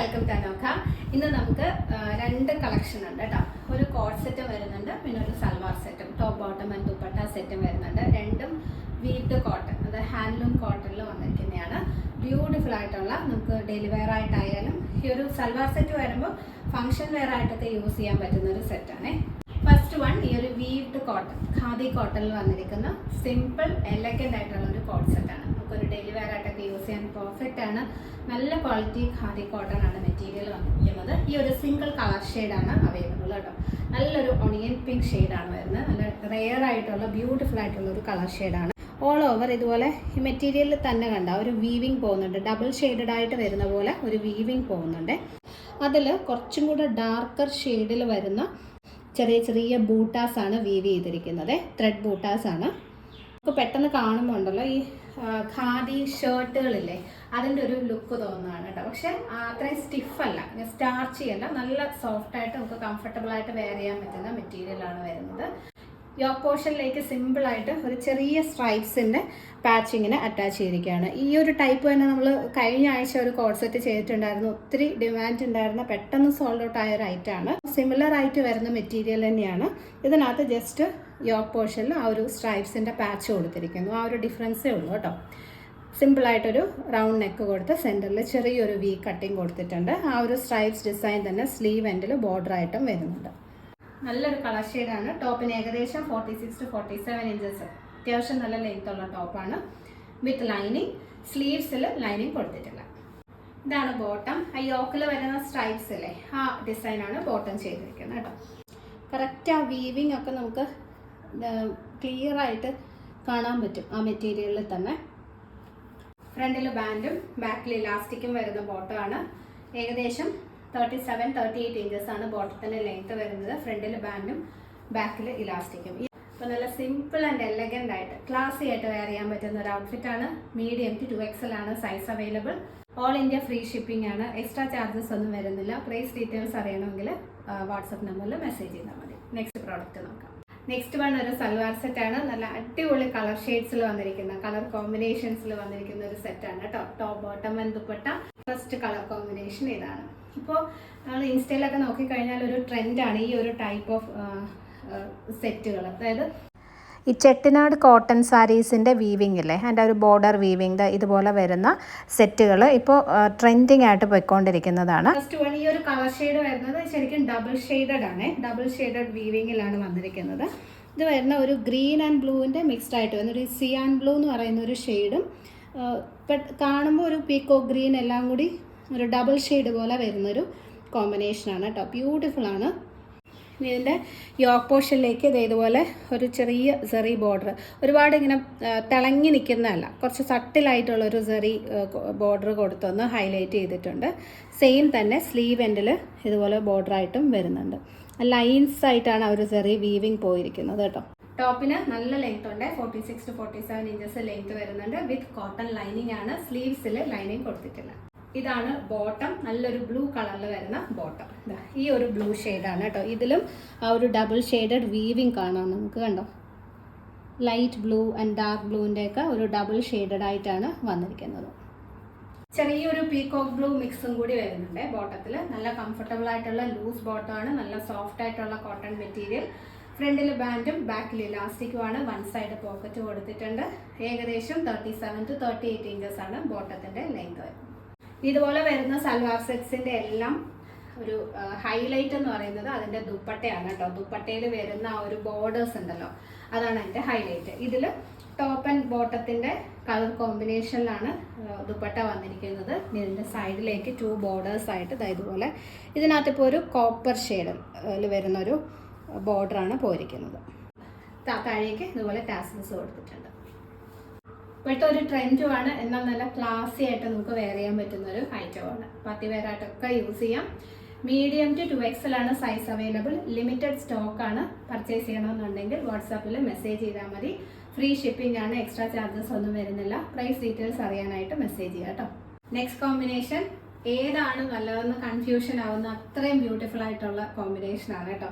Welcome ടനോക്ക ഇന്ന് നമുക്ക് രണ്ട് കളക്ഷൻ ഉണ്ട് കേട്ടോ ഒരു കോട്ട് സെറ്റും വരുന്നുണ്ട് പിന്നെ ഒരു സൽവാർ സെറ്റും ടോപ്പ് ബോട്ടം ആൻഡ് ദുപ്പട്ട സെറ്റും വരുന്നുണ്ട്. രണ്ടും വീട്ട് കോട്ടൺ അതായത് ഹാൻഡ്ലൂം കോട്ടണിൽ വന്നിരിക്കുന്നതാണ്. ബ്യൂട്ടിഫുൾ ആയിട്ടുള്ള നമുക്ക് ഡെയിലി വെയർ ആയിട്ടായാലും ഈ ഒരു സൽവാർ സെറ്റ് വരുമ്പോൾ ഫംഗ്ഷൻ വെയർ ആയിട്ടൊക്കെ യൂസ് ചെയ്യാൻ പറ്റുന്ന ഒരു സെറ്റാണേ ഫസ്റ്റ് വൺ ഈ ഒരു വീവ്ഡ് കോട്ടൺ ഖാദി കോട്ടണിൽ വന്നിരിക്കുന്ന സിമ്പിൾ എലഗന്റ് ആയിട്ടുള്ള ഒരു കോട്ട് സെറ്റാണ് വെയർ യൂസ് ചെയ്യാൻ പെർഫെക്റ്റ് ആണ്. നല്ല ക്വാളിറ്റി ഖാദി കോട്ടൺ ആണ് മെറ്റീരിയൽ വന്നിരിക്കുന്നത്. ഈ ഒരു സിംഗിൾ കളർ ഷെയ്ഡാണ് അവൈലബിൾ കേട്ടോ നല്ലൊരു ഒണിയൻ പിങ്ക് ഷെയ്ഡാണ് വരുന്നത്. നല്ല റെയർ ആയിട്ടുള്ള ബ്യൂട്ടിഫുൾ ആയിട്ടുള്ള ഒരു കളർ ഷെയ്ഡാണ് ഓൾ ഓവർ ഇതുപോലെ ഈ മെറ്റീരിയലിൽ തന്നെ കണ്ട ഒരു വീവിങ് പോകുന്നുണ്ട്. ഡബിൾ ഷെയ്ഡഡ് ആയിട്ട് വരുന്ന പോലെ ഒരു വീവിങ് പോകുന്നുണ്ട്. അതിൽ കുറച്ചും കൂടെ ഡാർക്കർ ഷെയ്ഡിൽ വരുന്ന ചെറിയ ചെറിയ ബൂട്ടാസ് ആണ് വീവ് ചെയ്തിരിക്കുന്നത്. ത്രെഡ് ബൂട്ടാസ് ആണ്. നമുക്ക് പെട്ടെന്ന് കാണുമ്പോൾ ഉണ്ടല്ലോ ഈ ഖാദി ഷർട്ടുകളില്ലേ അതിന്റെ ഒരു ലുക്ക് തോന്നുന്നതാണ് കേട്ടോ. പക്ഷെ അത്രയും സ്റ്റിഫല്ല. സ്റ്റാർച്ചി അല്ല നല്ല സോഫ്റ്റ് ആയിട്ട് നമുക്ക് കംഫർട്ടബിൾ ആയിട്ട് വെയർ ചെയ്യാൻ പറ്റുന്ന മെറ്റീരിയലാണ് വരുന്നത്. യോക്ക് പോർഷനിലേക്ക് സിമ്പിളായിട്ട് ഒരു ചെറിയ സ്ട്രൈപ്സിന്റെ പാച്ചിങ്ങിന് അറ്റാച്ച് ചെയ്തിരിക്കുകയാണ്. ഈ ഒരു ടൈപ്പ് തന്നെ നമ്മൾ കഴിഞ്ഞ ആഴ്ച ഒരു കോഡ് സെറ്റ് ചെയ്തിട്ടുണ്ടായിരുന്നു. ഒത്തിരി ഡിമാൻഡ് ഉണ്ടായിരുന്ന പെട്ടെന്ന് സോൾഡ് ഔട്ട് ആയ ഒരു ഐറ്റം ആണ്. സിമിലർ ആയിട്ട് വരുന്ന മെറ്റീരിയൽ തന്നെയാണ്. ഇതിനകത്ത് ജസ്റ്റ് യോക്ക് പോർഷനിൽ ആ ഒരു സ്ട്രൈപ്സിന്റെ പാച്ച് കൊടുത്തിരിക്കുന്നു. ആ ഒരു ഡിഫറൻസേ ഉള്ളൂ കേട്ടോ. സിമ്പിളായിട്ടൊരു റൗണ്ട് നെക്ക് കൊടുത്ത് സെന്ററിൽ ചെറിയൊരു വി കട്ടിങ് കൊടുത്തിട്ടുണ്ട്. ആ ഒരു സ്ട്രൈപ്സ് ഡിസൈൻ തന്നെ സ്ലീവ് എൻഡിൽ ബോർഡർ ആയിട്ടും വരുന്നുണ്ട്. നല്ലൊരു കളർ ഷെയ്ഡാണ് ടോപ്പിന് ഏകദേശം forty six to forty seven inches അത്യാവശ്യം നല്ല ലെങ്ത് ഉള്ള ടോപ്പാണ് വിത്ത് ലൈനിങ് സ്ലീവ്സിൽ ലൈനിങ് കൊടുത്തിട്ടില്ല. ഇതാണ് ബോട്ടം ആ യോക്കിൽ വരുന്ന സ്ട്രൈപ്സ് അല്ലേ ആ ഡിസൈനാണ് ബോട്ടം ചെയ്തിരിക്കുന്നത് കേട്ടോ. കറക്റ്റ് ആ വീവിങ് ഒക്കെ നമുക്ക് ക്ലിയർ ആയിട്ട് കാണാൻ പറ്റും ആ മെറ്റീരിയലിൽ തന്നെ. ഫ്രണ്ടിൽ ബാൻഡും ബാക്കിൽ ഇലാസ്റ്റിക്കും വരുന്ന ബോട്ടമാണ് ഏകദേശം thirty seven thirty eight inches ആണ് ബോട്ടത്തിന്റെ ലെങ്ത് വരുന്നത് ഫ്രണ്ടിൽ ബാൻഡും ബാക്കിൽ ഇലാസ്റ്റിക്കും അപ്പോൾ നല്ല സിമ്പിൾ ആൻഡ് എലഗന്റ് ആയിട്ട് ക്ലാസി ആയിട്ട് വെയർ ചെയ്യാൻ പറ്റുന്ന ഒരു ഔട്ട്ഫിറ്റ് ആണ്. മീഡിയം ടു ടു എക്സൽ ആണ് size available all India free shipping ആണ്. എക്സ്ട്രാ ചാർജസ് ഒന്നും വരുന്നില്ല. പ്രൈസ് ഡീറ്റെയിൽസ് അറിയണമെങ്കിൽ വാട്സപ്പ് നമ്പറിൽ മെസ്സേജ് ചെയ്താൽ മതി. നെക്സ്റ്റ് പ്രോഡക്റ്റ് നോക്കാം. നെക്സ്റ്റ് വൺ ഒരു സൽവാർ സെറ്റ് ആണ്. നല്ല അടിപൊളി കളർ ഷെയ്ഡ്സിൽ വന്നിരിക്കുന്ന കളർ കോമ്പിനേഷൻസിൽ വന്നിരിക്കുന്ന ഒരു സെറ്റ് ആണ് കേട്ടോ top bottom and dupatta first colour combination ഇതാണ് ഇപ്പോൾ നമ്മൾ ഇൻസ്റ്റയിലൊക്കെ നോക്കിക്കഴിഞ്ഞാൽ ഒരു ട്രെൻഡാണ് ഈ ഒരു ടൈപ്പ് ഓഫ് സെറ്റുകൾ അതായത് ഈ ചെട്ടിനാട് കോട്ടൺ സാരീസിന്റെ വീവിംഗ് ഇല്ലേ? അതിന്റെ ഒരു ബോർഡർ വീവിംഗ് ഇതുപോലെ വരുന്ന സെറ്റുകൾ ഇപ്പോൾ ട്രെൻഡിങ് ആയിട്ട് പോയിക്കൊണ്ടിരിക്കുന്നതാണ്. ഫസ്റ്റ് വൺ ഈ ഒരു കളർ ഷെയ്ഡ് വരുന്നത് ശരിക്കും ഡബിൾ ഷെയ്ഡഡ് ആണ്. ഡബിൾ ഷെയ്ഡഡ് വീവിങ്ങിലാണ് വന്നിരിക്കുന്നത്. ഇത് വരുന്ന ഒരു ഗ്രീൻ ആൻഡ് ബ്ലൂവിന്റെ മിക്സ്ഡ് ആയിട്ട് വരുന്ന ഒരു സിയാൻ ബ്ലൂ എന്ന് പറയുന്ന ഒരു ഷെയ്ഡും കാണുമ്പോൾ ഒരു പീക്കോ ഗ്രീൻ എല്ലാം കൂടി ഒരു ഡബിൾ ഷെയ്ഡ് പോലെ വരുന്നൊരു കോമ്പിനേഷനാണ് കേട്ടോ ഇനി ഇതിന്റെ യോക്ക് പോർഷനിലേക്ക് ഇത് ഇതുപോലെ ഒരു ചെറിയ സെറി ബോർഡർ ഒരുപാട് ഇങ്ങനെ തിളങ്ങി നിൽക്കുന്നതല്ല കുറച്ച് സട്ടിലായിട്ടുള്ളൊരു സെറി ബോർഡർ കൊടുത്തൊന്ന് ഹൈലൈറ്റ് ചെയ്തിട്ടുണ്ട്. സെയിം തന്നെ സ്ലീവ് എൻഡിൽ ഇതുപോലെ ബോർഡറായിട്ടും വരുന്നുണ്ട്. ലൈൻസ് ആയിട്ടാണ് ആ ഒരു സെറി വീവിങ് പോയിരിക്കുന്നത് കേട്ടോ ടോപ്പിന് നല്ല ലെങ്ത് ഉണ്ട്. Forty six to forty seven inches length വരുന്നുണ്ട്. വിത്ത് കോട്ടൺ ലൈനിങ് ആണ്. സ്ലീവ്സിൽ ലൈനിങ് കൊടുത്തിട്ടില്ല ഇതാണ് ബോട്ടം നല്ലൊരു ബ്ലൂ കളറിൽ വരുന്ന ബോട്ടം ഈ ഒരു ബ്ലൂ ആണ് കേട്ടോ. ഇതിലും ആ ഒരു ഡബിൾ ഷെയ്ഡഡ് വീവിങ് കാണാം. നമുക്ക് കണ്ടോ? ലൈറ്റ് ബ്ലൂ ആൻഡ് ഡാർക്ക് ബ്ലൂവിന്റെ ഒക്കെ ഒരു ഡബിൾ ഷെയ്ഡഡ് ആയിട്ടാണ് വന്നിരിക്കുന്നത്. ചെറിയൊരു പീകോക്ക് ബ്ലൂ മിക്സും കൂടി വരുന്നുണ്ട്. ബോട്ടത്തിൽ നല്ല കംഫർട്ടബിൾ ആയിട്ടുള്ള ലൂസ് ബോട്ടമാണ് നല്ല സോഫ്റ്റ് ആയിട്ടുള്ള കോട്ടൺ മെറ്റീരിയൽ ഫ്രണ്ടിൽ ബാൻഡും ബാക്കിൽ ഇലാസ്റ്റിക്കുമാണ്. വൺ സൈഡ് പോക്കറ്റ് കൊടുത്തിട്ടുണ്ട്. ഏകദേശം thirty seven to thirty eight inches ആണ് ബോട്ടത്തിന്റെ ലെങ്ത് ഇതുപോലെ വരുന്ന സൽവാർ സെറ്റ്സിന്റെ എല്ലാം ഒരു ഹൈലൈറ്റ് എന്ന് പറയുന്നത് അതിന്റെ ദുപ്പട്ടയാണ് കേട്ടോ. ദുപ്പട്ടയിൽ വരുന്ന ആ ഒരു ബോർഡേഴ്സ് ഉണ്ടല്ലോ. അതാണ് അതിന്റെ ഹൈലൈറ്റ് ഇതിൽ ടോപ്പ് ആൻഡ് ബോട്ടത്തിന്റെ കളർ കോമ്പിനേഷനിലാണ് ദുപ്പട്ട വന്നിരിക്കുന്നത്. ഇതിന്റെ സൈഡിലേക്ക് ടു ബോർഡേഴ്സ് ആയിട്ട് ഇതായതുപോലെ ഇതുപോലെ. ഇതിനകത്ത് ഇപ്പോൾ ഒരു കോപ്പർ ഷെയ്ഡിൽ വരുന്ന ഒരു ബോർഡറാണ് പോയിരിക്കുന്നത്. താഴേക്ക് ഇതുപോലെ ടാസിൽസ് കൊടുത്തിട്ടുണ്ട്. ഇപ്പോഴത്തെ ഒരു ട്രെൻഡുമാണ് എന്നാൽ നല്ല ക്ലാസി ആയിട്ട് നമുക്ക് വെയർ ചെയ്യാൻ പറ്റുന്ന ഒരു ഐറ്റമാണ് പാർട്ടി വെയർ ആയിട്ടൊക്കെ യൂസ് ചെയ്യാം. മീഡിയം ടു ടു ആണ് സൈസ് അവൈലബിൾ ലിമിറ്റഡ് സ്റ്റോക്ക് ആണ് പർച്ചേസ് ചെയ്യണമെന്നുണ്ടെങ്കിൽ വാട്സാപ്പിൽ മെസ്സേജ് ചെയ്താൽ മതി. ഫ്രീ ഷിപ്പിംഗ് ആണ് എക്സ്ട്രാ ചാർജസ് ഒന്നും വരുന്നില്ല. പ്രൈസ് ഡീറ്റെയിൽസ് അറിയാനായിട്ട് മെസ്സേജ് ചെയ്യാം കേട്ടോ നെക്സ്റ്റ് കോമ്പിനേഷൻ ഏതാണ് നല്ലതെന്ന് കൺഫ്യൂഷൻ ആവുന്ന അത്രയും ബ്യൂട്ടിഫുൾ ആയിട്ടുള്ള കോമ്പിനേഷൻ ആണ് കേട്ടോ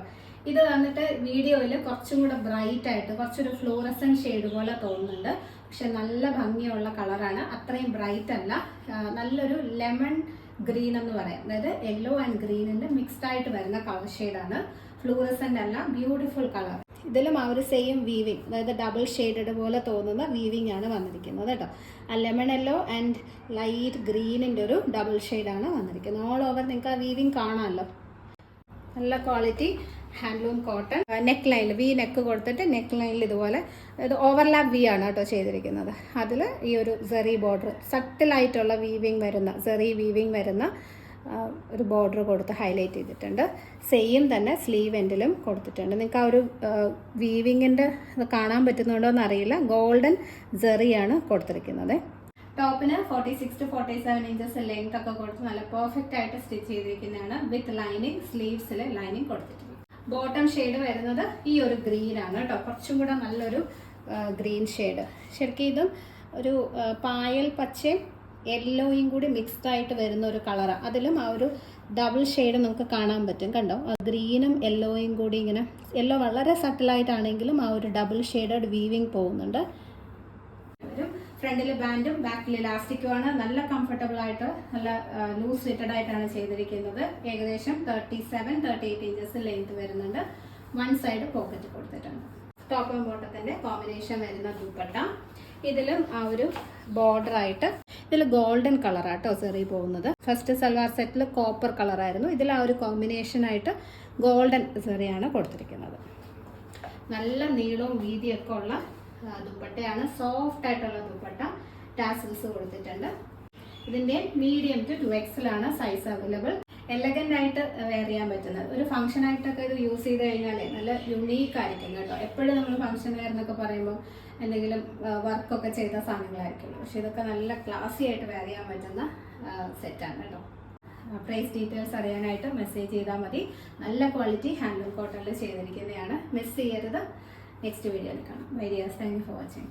ഇത് വന്നിട്ട് വീഡിയോയിൽ കുറച്ചും കൂടെ ബ്രൈറ്റ് ആയിട്ട് കുറച്ചൊരു ഫ്ലോറസൻ ഷെയ്ഡ് പോലെ തോന്നുന്നുണ്ട്. പക്ഷെ നല്ല ഭംഗിയുള്ള കളറാണ്. അത്രയും ബ്രൈറ്റ് അല്ല. നല്ലൊരു ലെമൺ ഗ്രീൻ എന്ന് പറയാം. അതായത് യെല്ലോ ആൻഡ് ഗ്രീനിന്റെ മിക്സ്ഡ് ആയിട്ട് വരുന്ന കളർ ഷെയ്ഡാണ് ഫ്ലൂറസന്റ് അല്ല ബ്യൂട്ടിഫുൾ കളർ ഇതിലും ആ ഒരു സെയിം വീവിങ് അതായത് ഡബിൾ ഷെയ്ഡഡ് പോലെ തോന്നുന്ന വീവിങ് ആണ് വന്നിരിക്കുന്നത് കേട്ടോ ആ ലെമൺ യെല്ലോ ആൻഡ് ലൈറ്റ് ഗ്രീനിന്റെ ഒരു ഡബിൾ ഷെയ്ഡാണ് വന്നിരിക്കുന്നത്. ഓൾ ഓവർ നിങ്ങൾക്ക് ആ വീവിങ് കാണാമല്ലോ. നല്ല ക്വാളിറ്റി ഹാൻഡ്ലൂം കോട്ടൺ നെക്ക് ലൈനിൽ വി നെക്ക് കൊടുത്തിട്ട് നെക്ക് ലൈനിൽ ഇതുപോലെ ഇത് ഓവർലാപ്പ് വി ആണ് കേട്ടോ ചെയ്തിരിക്കുന്നത്. അതിൽ ഈ ഒരു സെറി ബോർഡർ സട്ടിലായിട്ടുള്ള വീവിങ് വരുന്ന സെറി വീവിങ് വരുന്ന ഒരു ബോർഡർ കൊടുത്ത് ഹൈലൈറ്റ് ചെയ്തിട്ടുണ്ട്. സെയിം തന്നെ സ്ലീവ് എൻഡിലും കൊടുത്തിട്ടുണ്ട്. നിങ്ങൾക്ക് ആ ഒരു വീവിങ്ങിന്റെ കാണാൻ പറ്റുന്നുണ്ടോ എന്നറിയില്ല. ഗോൾഡൻ സെറിയാണ് കൊടുത്തിരിക്കുന്നത്. ടോപ്പിന് forty six to forty seven inches length ഒക്കെ കൊടുത്ത് നല്ല പെർഫെക്റ്റ് ആയിട്ട് സ്റ്റിച്ച് ചെയ്തിരിക്കുന്നതാണ്. വിത്ത് ലൈനിങ് സ്ലീവ്സിൽ ലൈനിങ് കൊടുത്തിട്ടുണ്ട്. ബോട്ടം ഷെയ്ഡ് വരുന്നത് ഈ ഒരു ഗ്രീൻ ആണ് കേട്ടോ. കുറച്ചും കൂടെ നല്ലൊരു ഗ്രീൻ ഷെയ്ഡ്. ശരിക്കും ഇതും ഒരു ആ, പായൽ പച്ചയും യെല്ലോയും കൂടി മിക്സ്ഡ് ആയിട്ട് വരുന്ന ഒരു കളറാണ് അതിലും ആ ഒരു ഡബിൾ ഷെയ്ഡ് നമുക്ക് കാണാൻ പറ്റും കണ്ടോ? ഗ്രീനും യെല്ലോയും കൂടി ഇങ്ങനെ യെല്ലോ വളരെ സട്ടിലായിട്ടാണെങ്കിലും ആ ഒരു ഡബിൾ ഷെയ്ഡ് വീവിങ് പോകുന്നുണ്ട്. ഫ്രണ്ടിൽ ബാൻഡും ബാക്കിൽ ഇലാസ്റ്റിക്കും ആണ്. നല്ല കംഫർട്ടബിൾ ആയിട്ട് നല്ല ലൂസ് ഫിറ്റഡ് ആയിട്ടാണ് ചെയ്തിരിക്കുന്നത്. ഏകദേശം thirty seven thirty eight inches length വരുന്നുണ്ട് വൺ സൈഡ് പോക്കറ്റ് കൊടുത്തിട്ടുണ്ട് ടോപ്പ് ബോട്ടത്തിന്റെ കോമ്പിനേഷൻ വരുന്ന ദുപ്പട്ട. ഇതിലും ആ ഒരു ബോർഡർ ആയിട്ട് ഇതിൽ ഗോൾഡൻ കളറാട്ടോ സെറി പോകുന്നത്. ഫസ്റ്റ് സൽവാർ സെറ്റിൽ കോപ്പർ കളറായിരുന്നു ഇതിൽ ആ ഒരു കോമ്പിനേഷൻ ആയിട്ട് ഗോൾഡൻ സെറിയാണ് കൊടുത്തിരിക്കുന്നത്. നല്ല നീളവും വീതിയൊക്കെ ഉള്ള ദുപ്പട്ടയാണ്. സോഫ്റ്റ് ആയിട്ടുള്ള ദുപ്പട്ട ടാസൽസ് കൊടുത്തിട്ടുണ്ട്. ഇതിന്റെ മീഡിയം ടു ടു എക്സിലാണ് സൈസ് അവൈലബിൾ എലഗന്റ് ആയിട്ട് വെയർ ചെയ്യാൻ പറ്റുന്നത്. ഒരു ഫംഗ്ഷൻ ആയിട്ടൊക്കെ ഇത് യൂസ് ചെയ്ത് കഴിഞ്ഞാൽ നല്ല യുണീക്ക് ആയിരിക്കും കേട്ടോ. എപ്പോഴും നമ്മൾ ഫംഗ്ഷൻ വെയർ എന്നൊക്കെ പറയുമ്പോൾ എന്തെങ്കിലും വർക്കൊക്കെ ചെയ്ത സാധനങ്ങളായിരിക്കും. പക്ഷെ ഇതൊക്കെ നല്ല ക്ലാസി ആയിട്ട് വെയർ ചെയ്യാൻ പറ്റുന്ന സെറ്റാണ് കേട്ടോ. പ്രൈസ് ഡീറ്റെയിൽസ് അറിയാനായിട്ട് മെസ്സേജ് ചെയ്താൽ മതി. നല്ല ക്വാളിറ്റി ഹാൻഡ്ലൂം കോട്ടണിൽ ചെയ്തിരിക്കുന്നതാണ്. മിസ് ചെയ്യരുത്. നെക്സ്റ്റ് വീഡിയോയിൽ കാണാം. വൈഡിയാസ് താങ്ക് യു ഫോർ വാച്ചിങ്